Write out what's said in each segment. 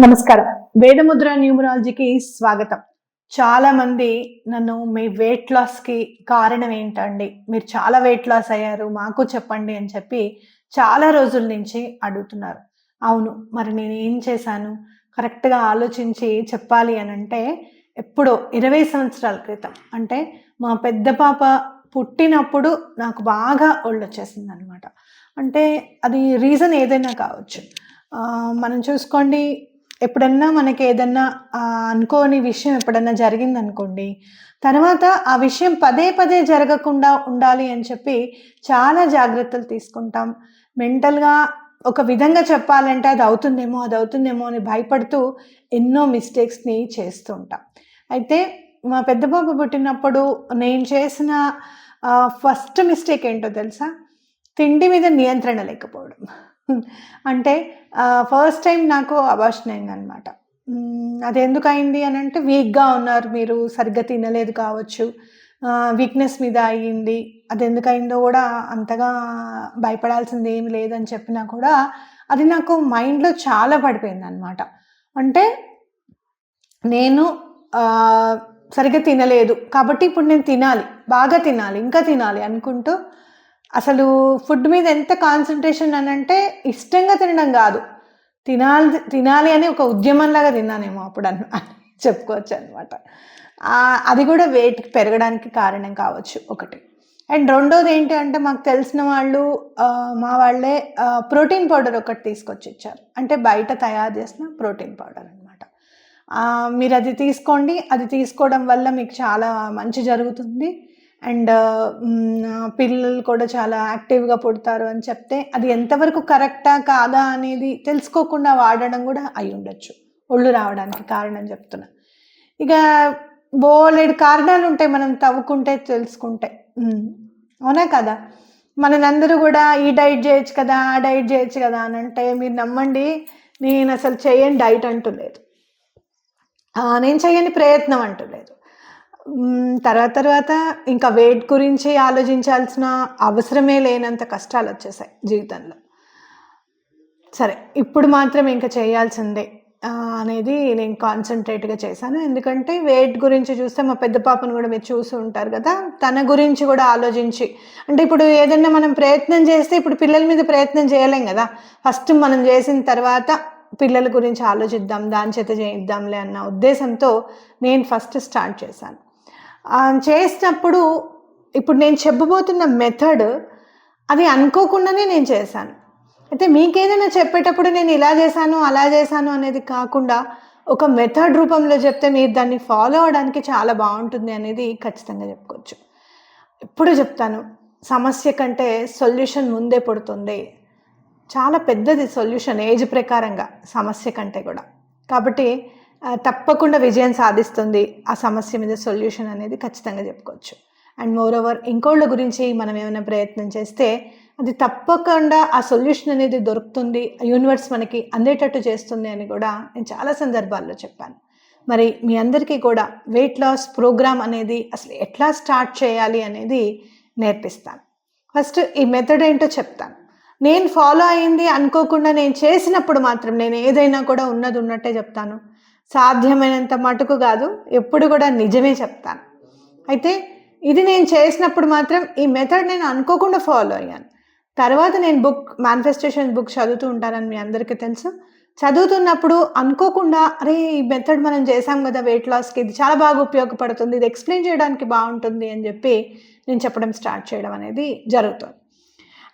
నమస్కారం. వేదముద్ర న్యూమరాలజీకి స్వాగతం. చాలా మంది నన్ను మీ వెయిట్ లాస్కి కారణం ఏంటండి? మీరు చాలా వెయిట్ లాస్ అయ్యారు మాకు చెప్పండి అని చెప్పి చాలా రోజుల నుంచి అడుగుతున్నారు. అవును మరి నేను ఏం చేశాను? కరెక్ట్గా ఆలోచించి చెప్పాలి అని అంటే ఎప్పుడో ఇరవై సంవత్సరాల క్రితం. అంటే మా పెద్ద పాప పుట్టినప్పుడు నాకు బాగా ఒళ్ళు వచ్చేసింది అనమాట అంటే అది రీజన్ ఏదైనా కావచ్చు. మనం చూసుకోండి ఎప్పుడన్నా మనకి ఏదన్నా అనుకోని విషయం ఎప్పుడన్నా జరిగిందనుకోండి తర్వాత ఆ విషయం పదే పదే జరగకుండా ఉండాలి అని చెప్పి చాలా జాగ్రత్తలు తీసుకుంటాం. మెంటల్గా ఒక విధంగా చెప్పాలంటే అది అవుతుందేమో అది అవుతుందేమో అని భయపడుతూ ఎన్నో మిస్టేక్స్ని చేస్తూ ఉంటాం. అయితే మా పెద్ద బాబు పుట్టినప్పుడు నేను చేసిన ఫస్ట్ మిస్టేక్ ఏంటో తెలుసా? తిండి మీద నియంత్రణ లేకపోవడం. అంటే ఫస్ట్ టైం నాకు అబార్షన్ అయిందనమాట అది ఎందుకు అని అంటే వీక్గా ఉన్నారు మీరు సరిగ్గా తినలేదు కావచ్చు. వీక్నెస్ మీద అయ్యింది. అది ఎందుకు అయిందో కూడా అంతగా భయపడాల్సింది ఏమి లేదని చెప్పినా కూడా అది నాకు మైండ్లో చాలా పడిపోయింది అనమాట అంటే నేను సరిగ్గా తినలేదు. కాబట్టి ఇప్పుడు నేను తినాలి. బాగా తినాలి. ఇంకా తినాలి అనుకుంటూ అసలు ఫుడ్ మీద ఎంత కాన్సన్ట్రేషన్ అని అంటే ఇష్టంగా తినడం కాదు. తినాలి తినాలి అని ఒక ఉద్యమంలాగా తిన్నానేమో అప్పుడు అన్న చెప్పుకోవచ్చు అనమాట అది కూడా వెయిట్ పెరగడానికి కారణం కావచ్చు ఒకటి. అండ్ రెండోది ఏంటి అంటే మాకు తెలిసిన వాళ్ళు మా వాళ్ళే ప్రోటీన్ పౌడర్ ఒకటి తీసుకొచ్చి ఇచ్చారు అంటే బయట తయారు చేసిన ప్రోటీన్ పౌడర్ అనమాట మీరు అది తీసుకోండి. అది తీసుకోవడం వల్ల మీకు చాలా మంచి జరుగుతుంది. అండ్ పిల్లలు కూడా చాలా యాక్టివ్గా పుడతారు అని చెప్తే అది ఎంతవరకు కరెక్టా కాదా అనేది తెలుసుకోకుండా వాడడం కూడా అయి ఉండొచ్చు. ఒళ్ళు రావడానికి కారణం చెప్తున్నా. ఇక బోలేడు కారణాలు ఉంటాయి మనం తవ్వుకుంటే తెలుసుకుంటే. అవునా కదా? మనందరూ కూడా ఈ డైట్ చేయొచ్చు కదా ఆ డైట్ చేయొచ్చు కదా అని అంటే మీరు నమ్మండి నేను అసలు చేయని డైట్ అంటూ లేదు. నేను చేయని ప్రయత్నం అంటూ లేదు. తర్వాత తర్వాత ఇంకా వెయిట్ గురించి ఆలోచించాల్సిన అవసరమే లేనంత కష్టాలు వచ్చేసాయి జీవితంలో. సరే ఇప్పుడు మాత్రం ఇంకా చేయాల్సిందే అనేది నేను కాన్సన్ట్రేట్గా చేశాను. ఎందుకంటే వెయిట్ గురించి చూస్తే మా పెద్ద పాపను కూడా మీరు చూసి ఉంటారు కదా తన గురించి కూడా ఆలోచించి అంటే ఇప్పుడు ఏదైనా మనం ప్రయత్నం చేస్తే ఇప్పుడు పిల్లల మీద ప్రయత్నం చేయలేం కదా. ఫస్ట్ మనం చేసిన తర్వాత పిల్లల గురించి ఆలోచిద్దాం దాని చేత చేయిద్దాంలే అన్న ఉద్దేశంతో నేను ఫస్ట్ స్టార్ట్ చేశాను. చేసినప్పుడు ఇప్పుడు నేను చెప్పబోతున్న మెథడ్ అది అనుకోకుండానే నేను చేశాను. అయితే మీకేదైనా చెప్పేటప్పుడు నేను ఇలా చేశాను అలా చేశాను అనేది కాకుండా ఒక మెథడ్ రూపంలో చెప్తే మీరు దాన్ని ఫాలో అవడానికి చాలా బాగుంటుంది అనేది ఖచ్చితంగా చెప్పుకోవచ్చు. ఎప్పుడు చెప్తాను సమస్య కంటే సొల్యూషన్ ముందే పుడుతుంది. చాలా పెద్దది సొల్యూషన్ ఏజ్ ప్రకారంగా సమస్య కంటే కూడా. కాబట్టి తప్పకుండా విజయం సాధిస్తుంది ఆ సమస్య మీద సొల్యూషన్ అనేది ఖచ్చితంగా చెప్పుకోవచ్చు. అండ్ మోర్ ఓవర్ ఇంకోళ్ళ గురించి మనం ఏమైనా ప్రయత్నం చేస్తే అది తప్పకుండా ఆ సొల్యూషన్ అనేది దొరుకుతుంది యూనివర్స్ మనకి అందేటట్టు చేస్తుంది అని కూడా నేను చాలా సందర్భాల్లో చెప్పాను. మరి మీ అందరికీ కూడా వెయిట్ లాస్ ప్రోగ్రామ్ అనేది అసలు ఎట్లా స్టార్ట్ చేయాలి అనేది నేర్పిస్తాను. ఫస్ట్ ఈ మెథడ్ ఏంటో చెప్తాను. నేను ఫాలో అయింది అనుకోకుండా నేను చేసినప్పుడు మాత్రం నేను ఏదైనా కూడా ఉన్నది ఉన్నట్టే చెప్తాను. సాధ్యమైనంత మటుకు కాదు ఎప్పుడు కూడా నిజమే చెప్తాను. అయితే ఇది నేను చేసినప్పుడు మాత్రం ఈ మెథడ్ నేను అనుకోకుండా ఫాలో అయ్యాను. తర్వాత నేను బుక్ మేనిఫెస్టేషన్ బుక్ చదువుతూ ఉంటానని మీ అందరికీ తెలుసు. చదువుతున్నప్పుడు అనుకోకుండా అరే ఈ మెథడ్ మనం చేసాం కదా వెయిట్ లాస్కి ఇది చాలా బాగా ఉపయోగపడుతుంది ఇది ఎక్స్ప్లెయిన్ చేయడానికి బాగుంటుంది అని చెప్పి నేను చెప్పడం స్టార్ట్ చేయడం అనేది జరుగుతుంది.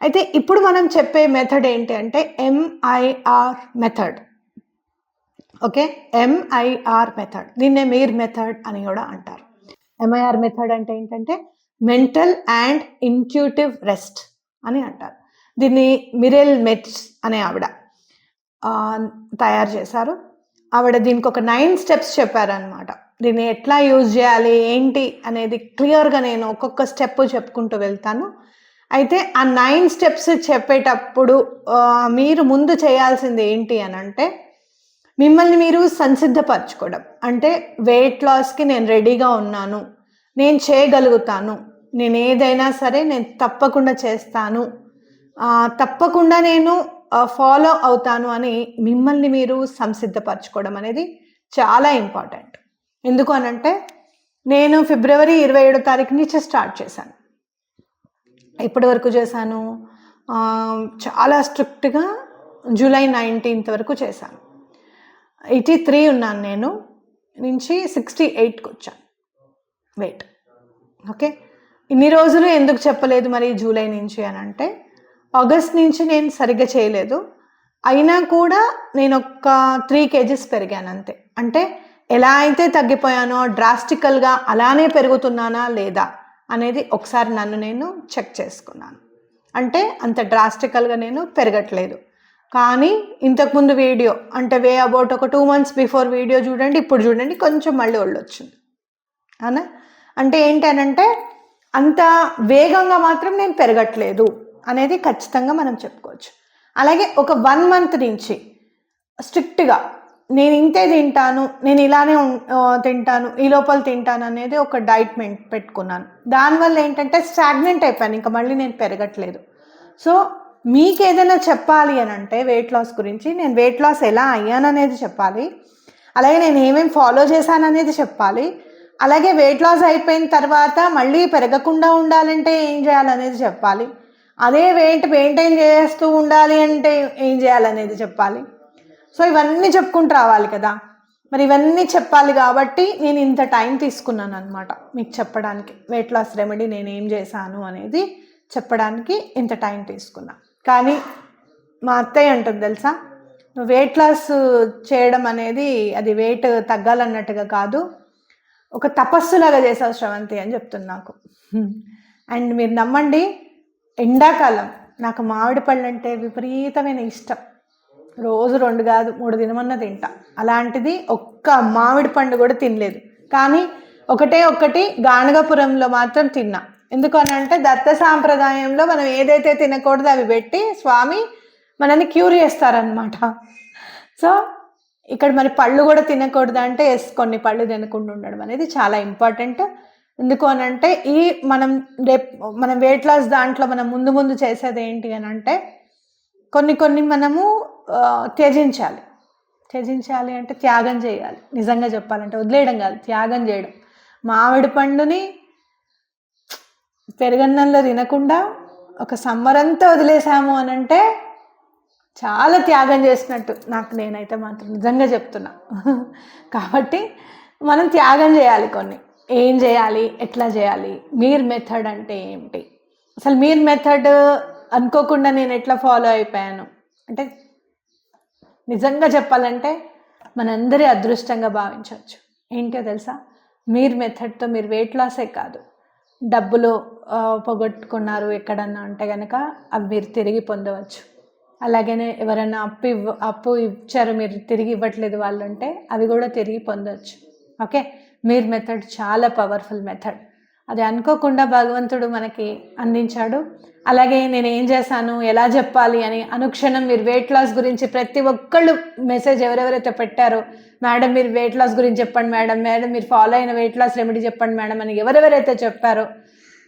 అయితే ఇప్పుడు మనం చెప్పే మెథడ్ ఏంటి అంటే MIR method okay? MIR method దీన్నే మీర్ మెథడ్ అని కూడా అంటారు. ఎంఐఆర్ మెథడ్ అంటే ఏంటంటే మెంటల్ అండ్ ఇంట్యూటివ్ రెస్ట్ అని అంటారు. దీన్ని మిరెల్ మెట్స్ అనే ఆవిడ తయారు చేశారు. ఆవిడ దీనికి ఒక నైన్ స్టెప్స్ చెప్పారనమాట దీన్ని ఎట్లా యూజ్ చేయాలి ఏంటి అనేది క్లియర్గా నేను ఒక్కొక్క స్టెప్ చెప్పుకుంటూ వెళ్తాను. అయితే ఆ నైన్ స్టెప్స్ చెప్పేటప్పుడు మీరు ముందు చేయాల్సింది ఏంటి అని అంటే మిమ్మల్ని మీరు సంసిద్ధపరచుకోవడం. అంటే వెయిట్ లాస్కి నేను రెడీగా ఉన్నాను. నేను చేయగలుగుతాను. నేను ఏదైనా సరే నేను తప్పకుండా చేస్తాను. తప్పకుండా నేను ఫాలో అవుతాను అని మిమ్మల్ని మీరు సంసిద్ధపరచుకోవడం అనేది చాలా ఇంపార్టెంట్ ఎందుకు అనంటే నేను ఫిబ్రవరి ఇరవై ఏడో తారీఖు నుంచి స్టార్ట్ చేశాను. ఇప్పటి వరకు చేశాను? చాలా స్ట్రిక్ట్గా జూలై నైన్టీన్త్ వరకు చేశాను. ఎయిటీ త్రీ ఉన్నాను నేను నుంచి సిక్స్టీ ఎయిట్కి వచ్చాను. వెయిట్ ఓకే ఇన్ని రోజులు ఎందుకు చెప్పలేదు మరి జూలై నుంచి అని అంటే ఆగస్ట్ నుంచి నేను సరిగ్గా చేయలేదు. అయినా కూడా నేను ఒక త్రీ కేజీస్ పెరిగాను అంతే. అంటే ఎలా అయితే తగ్గిపోయానో డ్రాస్టికల్గా అలానే పెరుగుతున్నానా లేదా అనేది ఒకసారి నన్ను నేను చెక్ చేసుకున్నాను. అంటే అంత డ్రాస్టికల్గా నేను పెరగట్లేదు. కానీ ఇంతకుముందు వీడియో అంటే వే అబౌట్ ఒక టూ మంత్స్ బిఫోర్ వీడియో చూడండి ఇప్పుడు చూడండి కొంచెం మళ్ళీ ఒళ్ళు వచ్చింది. అవునా? అంటే ఏంటనంటే అంత వేగంగా మాత్రం నేను పెరగట్లేదు అనేది ఖచ్చితంగా మనం చెప్పుకోవచ్చు. అలాగే ఒక వన్ మంత్ నుంచి స్ట్రిక్ట్గా నేను ఇంతే తింటాను నేను ఇలానే తింటాను ఈ లోపల తింటాను అనేది ఒక డైట్ మెయిన్ పెట్టుకున్నాను. దానివల్ల ఏంటంటే స్టాగ్నెంట్ అయిపోయాను ఇంకా మళ్ళీ నేను పెరగట్లేదు. సో మీకు ఏదైనా చెప్పాలి అని అంటే వెయిట్ లాస్ గురించి నేను వెయిట్ లాస్ ఎలా అయ్యాననేది చెప్పాలి. అలాగే నేను ఏమేమి ఫాలో చేశాననేది చెప్పాలి. అలాగే వెయిట్ లాస్ అయిపోయిన తర్వాత మళ్ళీ పెరగకుండా ఉండాలంటే ఏం చేయాలనేది చెప్పాలి. అదే వెయిట్ మెయింటైన్ చేస్తూ ఉండాలి అంటే ఏం చేయాలనేది చెప్పాలి. సో ఇవన్నీ చెప్పుకుంటూ రావాలి కదా. మరి ఇవన్నీ చెప్పాలి కాబట్టి నేను ఇంత టైం తీసుకున్నాను అనమాట మీకు చెప్పడానికి. వెయిట్ లాస్ రెమెడీ నేను ఏం చేశాను అనేది చెప్పడానికి ఇంత టైం తీసుకున్నాను కానీ మా అత్తయ్య అంటుంది తెలుసా? వెయిట్ లాస్ చేయడం అనేది అది వెయిట్ తగ్గాలన్నట్టుగా కాదు ఒక తపస్సులాగా చేసావు శ్రవంతి అని చెప్తుంది నాకు. అండ్ మీరు నమ్మండి ఎండాకాలం నాకు మామిడి పళ్ళు అంటే విపరీతమైన ఇష్టం. రోజు రెండు కాదు మూడు తినమన్నా తింటా. అలాంటిది ఒక్క మామిడి పండు కూడా తినలేదు. కానీ ఒకటే ఒకటి గానగపురంలో మాత్రం తిన్నా. ఎందుకు అని అంటే దత్త సాంప్రదాయంలో మనం ఏదైతే తినకూడదో అవి పెట్టి స్వామి మనల్ని క్యూర్ చేస్తారనమాట సో ఇక్కడ మరి పళ్ళు కూడా తినకూడదు అంటే ఎస్ కొన్ని పళ్ళు తినకుండా ఉండడం అనేది చాలా ఇంపార్టెంట్ ఎందుకు అని అంటే ఈ మనం రేపు మనం వెయిట్ లాస్ దాంట్లో మనం ముందు ముందు చేసేది ఏంటి అని అంటే కొన్ని కొన్ని మనము త్యజించాలి. త్యజించాలి అంటే త్యాగం చేయాలి. నిజంగా చెప్పాలంటే వదిలేయడం కాదు త్యాగం చేయడం. మామిడి పండుని పెరుగన్నంలో తినకుండా ఒక సమ్మర్ అంతా వదిలేసాము అని అంటే చాలా త్యాగం చేసినట్టు నాకు నేనైతే మాత్రం నిజంగా చెప్తున్నా. కాబట్టి మనం త్యాగం చేయాలి కొన్ని. ఏం చేయాలి? ఎట్లా చేయాలి? మీర్ మెథడ్ అంటే ఏంటి అసలు మీర్ మెథడ్ అనుకోకుండా నేను ఎట్లా ఫాలో అయిపోయాను? అంటే నిజంగా చెప్పాలంటే మనందరి అదృష్టంగా భావించవచ్చు. ఏంటో తెలుసా? మీరు మెథడ్తో మీరు వెయిట్ లాసే కాదు. డబ్బులు పోగొట్టుకున్నారు ఎక్కడన్నా అంటే కనుక అవి మీరు తిరిగి పొందవచ్చు. అలాగనే ఎవరైనా అప్పు ఇవ్వ అప్పు ఇచ్చారు మీరు తిరిగి ఇవ్వట్లేదు వాళ్ళు ఉంటే అవి కూడా తిరిగి పొందవచ్చు ఓకే? మీరు మెథడ్ చాలా పవర్ఫుల్ మెథడ్ అది అనుకోకుండా భగవంతుడు మనకి అందించాడు. అలాగే నేను ఏం చేశాను ఎలా చెప్పాలి అని అనుక్షణం మీరు వెయిట్ లాస్ గురించి ప్రతి ఒక్కళ్ళు మెసేజ్ ఎవరెవరైతే పెట్టారో మేడం మీరు వెయిట్ లాస్ గురించి చెప్పండి మేడం మేడం మీరు ఫాలో అయిన వెయిట్ లాస్ రెమెడీ చెప్పండి మేడం అని ఎవరెవరైతే చెప్పారో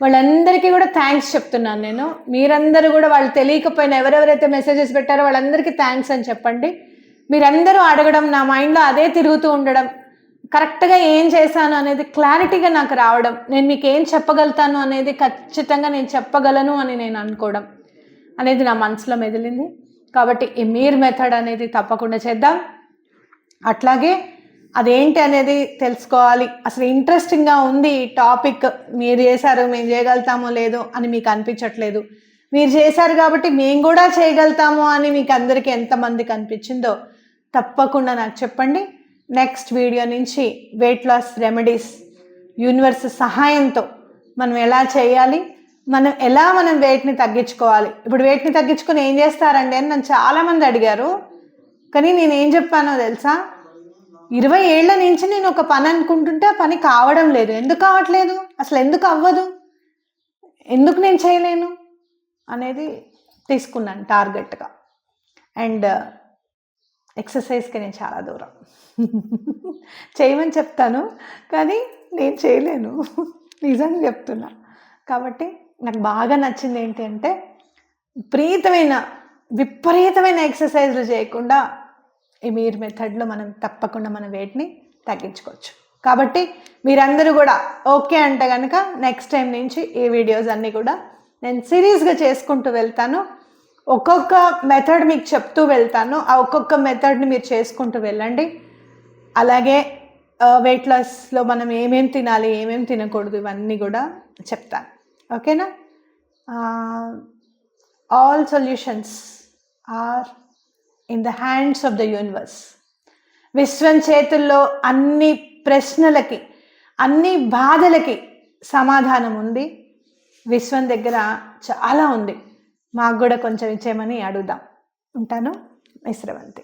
వాళ్ళందరికీ కూడా థ్యాంక్స్ చెప్తున్నాను నేను. మీరందరూ కూడా వాళ్ళు తెలియకపోయినా ఎవరెవరైతే మెసేజెస్ పెట్టారో వాళ్ళందరికీ థ్యాంక్స్ అని చెప్పండి. మీరందరూ అడగడం నా మైండ్లో అదే తిరుగుతూ ఉండడం కరెక్ట్గా ఏం చేశాను అనేది క్లారిటీగా నాకు రావడం నేను మీకు ఏం చెప్పగలుగుతాను అనేది ఖచ్చితంగా నేను చెప్పగలను అని నేను అనుకోవడం అనేది నా మనసులో మెదిలింది. కాబట్టి ఈ మీర్ మెథడ్ అనేది తప్పకుండా చేద్దాం. అట్లాగే అదేంటి అనేది తెలుసుకోవాలి. అసలు ఇంట్రెస్టింగ్గా ఉంది ఈ టాపిక్ మీరు చేశారు మేము చేయగలుగుతామో లేదో అని మీకు అనిపించట్లేదు. మీరు చేశారు కాబట్టి మేము కూడా చేయగలుగుతాము అని మీకు అందరికీ ఎంతమందికి అనిపించిందో తప్పకుండా నాకు చెప్పండి. నెక్స్ట్ వీడియో నుంచి వెయిట్ లాస్ రెమెడీస్ యూనివర్స్ సహాయంతో మనం ఎలా చేయాలి? మనం ఎలా మనం వెయిట్ని తగ్గించుకోవాలి? ఇప్పుడు వెయిట్ని తగ్గించుకొని ఏం చేస్తారండి అని నన్ను చాలామంది అడిగారు. కానీ నేను ఏం చెప్పానో తెలుసా? ఇరవై ఏళ్ళ నుంచి నేను ఒక పని అనుకుంటుంటే ఆ పని కావడం లేదు. ఎందుకు కావట్లేదు? అసలు ఎందుకు అవ్వదు? ఎందుకు నేను చేయలేను? అనేది తీసుకున్నాను టార్గెట్గా అండ్ ఎక్సర్సైజ్కి నేను చాలా దూరం. చేయమని చెప్తాను కానీ నేను చేయలేను. నిజంగా చెప్తున్నా. కాబట్టి నాకు బాగా నచ్చింది ఏంటి అంటే విపరీతమైన విపరీతమైన ఎక్సర్సైజ్లు చేయకుండా ఈ మీరు మెథడ్లో మనం తప్పకుండా మన వెయిట్ని తగ్గించుకోవచ్చు. కాబట్టి మీరందరూ కూడా ఓకే అంటే కనుక నెక్స్ట్ టైం నుంచి ఈ వీడియోస్ అన్నీ కూడా నేను సిరీస్గా చేసుకుంటూ వెళ్తాను. ఒక్కొక్క మెథడ్ మీకు చెప్తూ వెళ్తాను. ఆ ఒక్కొక్క మెథడ్ని మీరు చేసుకుంటూ వెళ్ళండి. అలాగే వెయిట్ లాస్లో మనం ఏమేమి తినాలి ఏమేమి తినకూడదు ఇవన్నీ కూడా చెప్తాను. ఓకేనా? All solutions are in the hands of the universe విశ్వం చేతుల్లో అన్ని ప్రశ్నలకి అన్ని బాధలకి సమాధానం ఉంది. విశ్వం దగ్గర చాలా ఉంది. మాకు కూడా కొంచెం ఇచ్చేయమని అడుగుదాం. ఉంటాను. మిశ్రవంతి